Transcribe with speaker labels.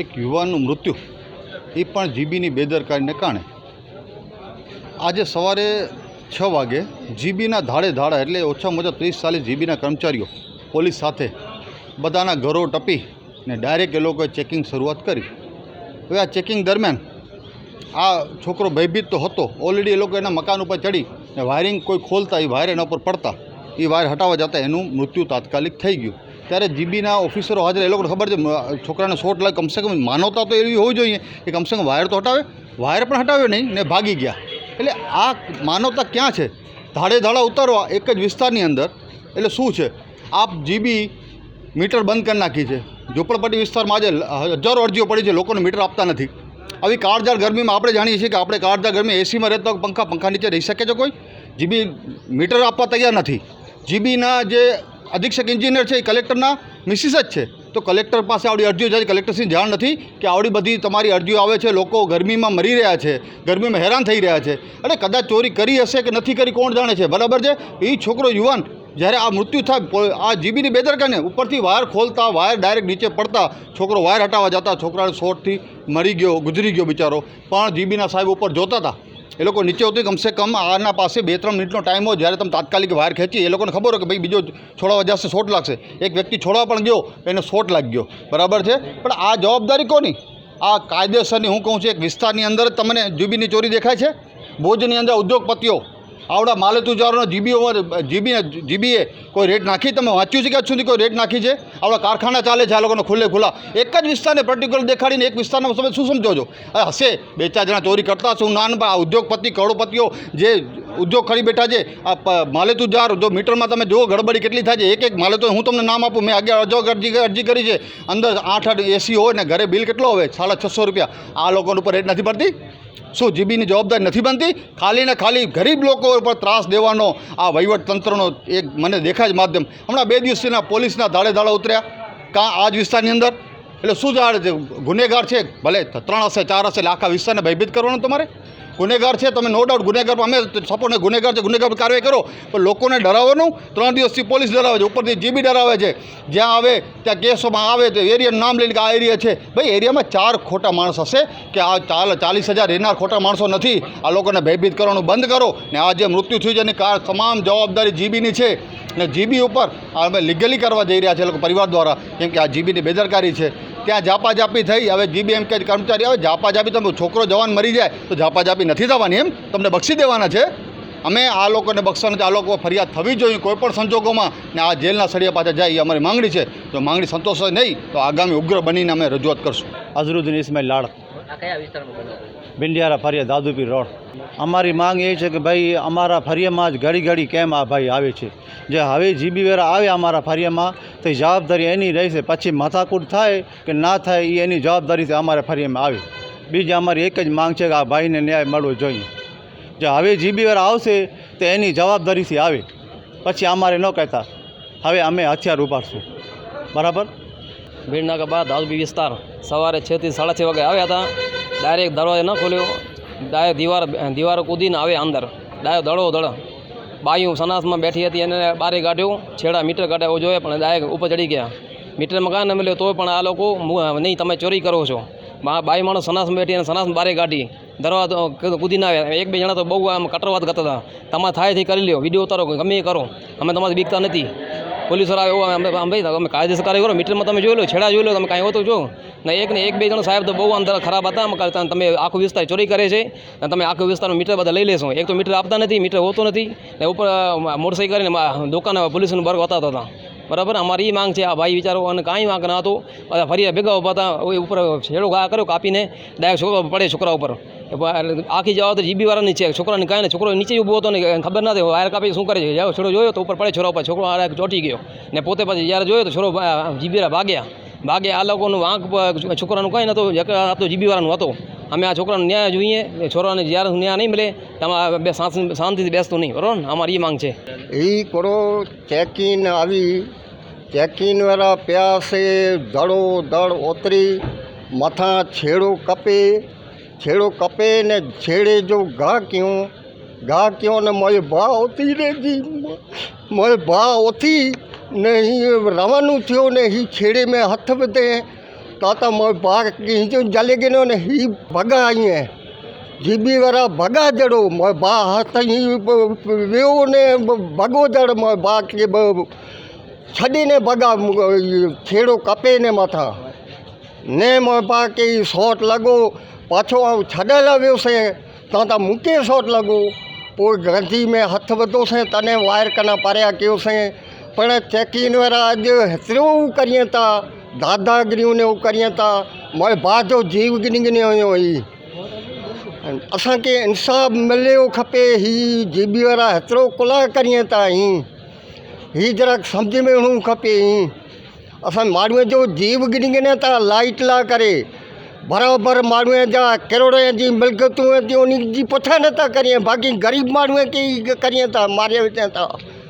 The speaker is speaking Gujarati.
Speaker 1: એક યુવાનનું મૃત્યુ. એ પણ જીબીની બેદરકારીને કારણે. આજે સવારે છ વાગે જીબીના ધાડે ધાડા એટલે ઓછામાં ઓછા ત્રીસ ચાલીસ જીબીના કર્મચારીઓ પોલીસ સાથે બધાના ઘરો ટપી ને ડાયરેક્ટ એ લોકોએ ચેકિંગ શરૂઆત કરી. હવે આ ચેકિંગ દરમિયાન આ છોકરો ભયભીત તો હતો. ઓલરેડી એ લોકો એના મકાન ઉપર ચડી ને વાયરિંગ કોઈ ખોલતા એ વાયર એના ઉપર પડતા. એ વાયર હટાવવા જતાં એનું મૃત્યુ તાત્કાલિક થઈ ગયું. ત્યારે જીબીના ઓફિસરો હાજર, એ લોકોને ખબર છે છોકરાને શોટ લાગે કમસે કમ માનવતા તો એવી હોવી જોઈએ કે કમસે કમ વાયર તો હટાવે, વાયર પણ હટાવ્યો નહીં ને ભાગી ગયા. એટલે આ માનવતા ક્યાં છે? ધાડે ધાડા ઉતારવા એક જ વિસ્તારની અંદર. એટલે શું છે? આપ જીબી મીટર બંધ કરી નાખી છે. ઝોપડપટ્ટી વિસ્તારમાં આજે હજારો અરજીઓ પડી છે, લોકોને મીટર આપતા નથી. આવી કાળજાળ ગરમીમાં આપણે જાણીએ છીએ કે આપણે કાળજાળ ગરમી એસીમાં રહેતા પંખા પંખા નીચે રહી શકે છે કોઈ? જીબી મીટર આપવા તૈયાર નથી. જીબીના જે અધિક્ષક એન્જિનિયર છે, એ કલેક્ટરના મિસિસ જ છે. તો કલેક્ટર પાસે આવડી અરજીઓ જાય કલેક્ટરશ્રીને જાણ નથી કે આવડી બધી તમારી અરજીઓ આવે છે, લોકો ગરમીમાં મરી રહ્યા છે, ગરમીમાં હેરાન થઈ રહ્યા છે. અને કદાચ ચોરી કરી હશે કે નથી કરી કોણ જાણે છે? બરાબર છે? એ છોકરો યુવાન, જ્યારે આ મૃત્યુ થાય આ જીબીની બેદરકાને ઉપરથી વાયર ખોલતા, વાયર ડાયરેક્ટ નીચે પડતા, છોકરો વાયર હટાવવા જતા, છોકરાને શોર્ટથી મરી ગયો, ગુજરી ગયો બિચારો. પણ જીબીના સાહેબ ઉપર જોતા હતા. એ લોકો નીચે ઉતરી કમસે કમ આના પાસે બે ત્રણ મિનિટનો ટાઈમ હોય જ્યારે તમે તાત્કાલિક વાયર ખેંચી, એ લોકોને ખબર હોય કે ભાઈ બીજો છોડવા જશે, શોટ લાગશે. એક વ્યક્તિ છોડવા પણ ગયો, એને શોટ લાગી ગયો. બરાબર છે? પણ આ જવાબદારી કોની? આ કાયદેસરની હું કહું છું, એક વિસ્તારની અંદર તમને જુબીની ચોરી દેખાય છે? ભુજની અંદર ઉદ્યોગપતિઓ આવડા માલે તુજારોનો જીબીઓ જીબી જીબીએ કોઈ રેટ નાખી? તમે વાંચ્યું છે કે સુધી કોઈ રેટ નાખી છે? આવડા કારખાના ચાલે છે, આ લોકોને ખુલ્લે ખુલ્લા. એક જ વિસ્તારને પર્ટિક્યુલર દેખાડીને એક વિસ્તારમાં તમે શું સમજો છો? હશે. બે ચાર જણા ચોરી કરતા હશે હું પણ આ ઉદ્યોગપતિ, કરોડપતિઓ જે ઉદ્યોગ ખરી બેઠા છે, આ માલેતુજાર, જો મીટરમાં તમે જુઓ, ગડબડી કેટલી થાય છે. એક એક માલે તો હું તમને નામ આપું, મેં અગિયાર અજો અરજી અરજી કરી છે. અંદર આઠ આઠ એસી હોય ને ઘરે બિલ કેટલો હોય સાડા છસો રૂપિયા. આ લોકોની ઉપર રેટ નથી પડતી? શું જીબીની જવાબદારી નથી બનતી. ખાલી ને ખાલી ગરીબ લોકો ઉપર ત્રાસ દેવાનો આ વહીવટ તંત્રનો એક મને દેખાય જ માધ્યમ. હમણાં બે દિવસથીના પોલીસના ધાડે ધાડા ઉતર્યા. કાં આ જ વિસ્તારની અંદર? એટલે શું જાણે ગુનેગાર છે? ભલે ત્રણ હશે, ચાર હશે, એટલે આખા વિસ્તારને ભયભીત કરવાનો તમારે? ગુનેગાર છે, તમે નો ડાઉટ ગુનેગાર, અમે સપોર્ટને ગુનેગાર છે, ગુનેગાર કાર્યવાહી કરો. પણ લોકોને ડરાવવાનું ત્રણ દિવસથી પોલીસ ડરાવે છે, ઉપરથી જીબી ડરાવે છે. જ્યાં આવે, ત્યાં કેસોમાં આવે, તો એરિયાનું નામ લઈને કે આ એરિયા છે. ભાઈ, એરિયામાં ચાર ખોટા માણસ હશે કે આ ચાલ ચાલીસ હજાર રહેનાર ખોટા માણસો નથી. આ લોકોને ભયભીત કરવાનું બંધ કરો. ને આ જે મૃત્યુ થયું છે, એની કાર તમામ જવાબદારી જીબીની છે. ને જીબી ઉપર અમે લીગલી કરવા જઈ રહ્યા છે લોકો પરિવાર દ્વારા. કેમ કે આ જીબીની બેદરકારી છે. ત્યાં ઝાપાઝાપી થઈ. હવે જીબી એમ કે કર્મચારી આવે, ઝાપાઝાપી તમે છોકરો જવાન મરી જાય, તો ઝાપાઝાપી નથી થવાની એમ. તમને બક્ષી દેવાના છે. અમે આ લોકોને બક્ષવાના આ લોકો ફરિયાદ થવી જોઈએ કોઈ પણ સંજોગોમાં. ને આ જેલના સળિયા પાછા જાય, એ અમારી માંગણી છે. જો માંગણી સંતોષ નહીં, તો આગામી ઉગ્ર બનીને અમે રજૂઆત કરશું.
Speaker 2: અઝરુદ્દીન ઇસ્માઇલ લાડ.
Speaker 3: કયા વિસ્તારમાં
Speaker 2: બિંડિયારા ફરિયા દાદુપીર રોડ. અમારી માંગ એ છે કે ભાઈ અમારા ફરિયામાં જ ઘડી ઘડી કેમ આ ભાઈ આવે છે. જે હવે જીબી વેરા આવે અમારા ફરિયામાં તો જવાબદારી એની રહેશે. પછી માથાકૂટ થાય કે ના થાય એ એની જવાબદારીથી અમારા ફરિયામાં આવે. બીજી અમારી એક જ માંગ છે કે આ ભાઈને ન્યાય મળવો જોઈએ. જો હવે જીબી વેરા આવશે તો એની જવાબદારીથી આવે. પછી અમારે ન કહેતા. હવે અમે હથિયાર ઉપાડશું. બરાબર?
Speaker 3: ભીડનાકા બાદ દાઉદબી વિસ્તાર. સવારે છથી સાડા છ વાગે આવ્યા હતા. ડાયરેક્ટ દરવાજો ન ખોલ્યો. ડાયરેક્ટ દીવાર, દીવારો કૂદીને આવે અંદર. ડાયો દડો, દડ. બાયું સનાસમાં બેઠી હતી એને બારે કાઢ્યું. છેડા મીટર કાઢ્યા જોઈએ પણ ડાયરેક્ટ ઉપર ચડી ગયા. મીટરમાં કાંઈ ન મળ્યો તોય પણ આ લોકો નહીં, તમે ચોરી કરો છો. બાઈ માણસ સનાસમાં બેઠી અને સનાસમાં બારે કાઢી. દરવાજો કૂદીને આવે એક બે જણા તો બહુ આમ કટરવાદ કરતા હતા. તમારે થાયથી કરી લ્યો. વીડિયો ઉતારો, ગમે એ કરો. અમે તમારે બીકતા નથી. પોલીસવાળા એવું અમે આમ ભાઈ, અમે કાયદેસર કાર્ય કરો મીટરમાં તમે જોઈ લો, છેડા જોઈ તમે કાંઈ હોતું જો ને એક ને એક બે જણ સાહેબ તો બહુ અંદર ખરાબ હતા તમે આખો વિસ્તાર ચોરી કરે છે અને તમે આખો વિસ્તારનું મીટર બધા લઈ લેશો. એક તો મીટર આપતા નથી મીટર હોતો નથી, ને ઉપર મોટરસાઇકલ કરીને દુકાન પોલીસનું વર્ગ બતાવતા હતા. બરાબર? અમારી એ માંગ છે, આ ભાઈ વિચારો, અને કાંઈ માંગ ન હતો. ફરી ભેગા ઊભા હતા ઉપર છેડો ઘા કર્યો, કાપીને ડાયરેક્ટ છોકરા પડે છોકરા ઉપર. આખી આખી તો જીબી વાળાની છે. છોકરાને કાંઈ ને છોકરો નીચે ઊભો હતો ને ખબર નથી વાયર કાપી શું કરે છે? જ્યારે છોડો જોયો તો ઉપર પડે છોરા ઉપર. છોકરો આ ચોટી ગયો. ને પોતે પછી જ્યારે જોયો તો છોરો જીબી ભાગ્યા. ભાગે આ લોકોનું પર છોકરાનું કંઈ નહોતું આ તો જીબી વાળાનું હતો. અમે આ છોકરાનું ન્યાય જોઈએ. છોકરાને જ્યારે ન્યાય નહીં મળે તમારે બે શાંતિ- શાંતિથી બેસતું નહીં. બરાબર ને? અમારી એ માંગ છે.
Speaker 4: करो चेक इन आई चेक वाला पिया दड़ो दड़ ओतरी मथा छेड़ो कपे छेड़ो कपे ने छेड़े जो गा क्यों गा क्यों ने मोए भा ओती रे जी मोए भा उथी नहीं रवानू थियो ने ही छेड़े में हथ बदे तो मोए भा जले गिनो ने ही भगा आई है જીબી વરા ભગાદડો બા હાથની વેવને ભગોદડ બા કે છડીને ભગા છેડો કપે ને માથા. ને બા કે શોટ લગો, પાછો આવ છડેલા વ્યવસે ત્યાં તા મૂકે શોટ લગો. પોઈ ગ્રંથિ મેં હાથ વધો છે, તને વાયર કના પાર્યા કયો છે. પણ ચેકીન વરા આજે હેતરું કરીએ તા, દાદાગીરીઓને એવું કરીએ તા. મારે બા જો જીવ ગીની ગીની હોય असांखे इंसाफ़ मिलियो खपे ही जीबी वारा हेतिरो कुला करिए था ही ही जरा सम्झ में हुअणु खपे ही असां माण्हूअ जो जीव गिनी गिनी था लाइट ला करे बराबरि माण्हूअ जा किरोड़े जी मिल्कियतूं थियूं उन जी पुछा नथा करिए बाक़ी ग़रीब माण्हूअ खे ई करिए था मारे विझनि था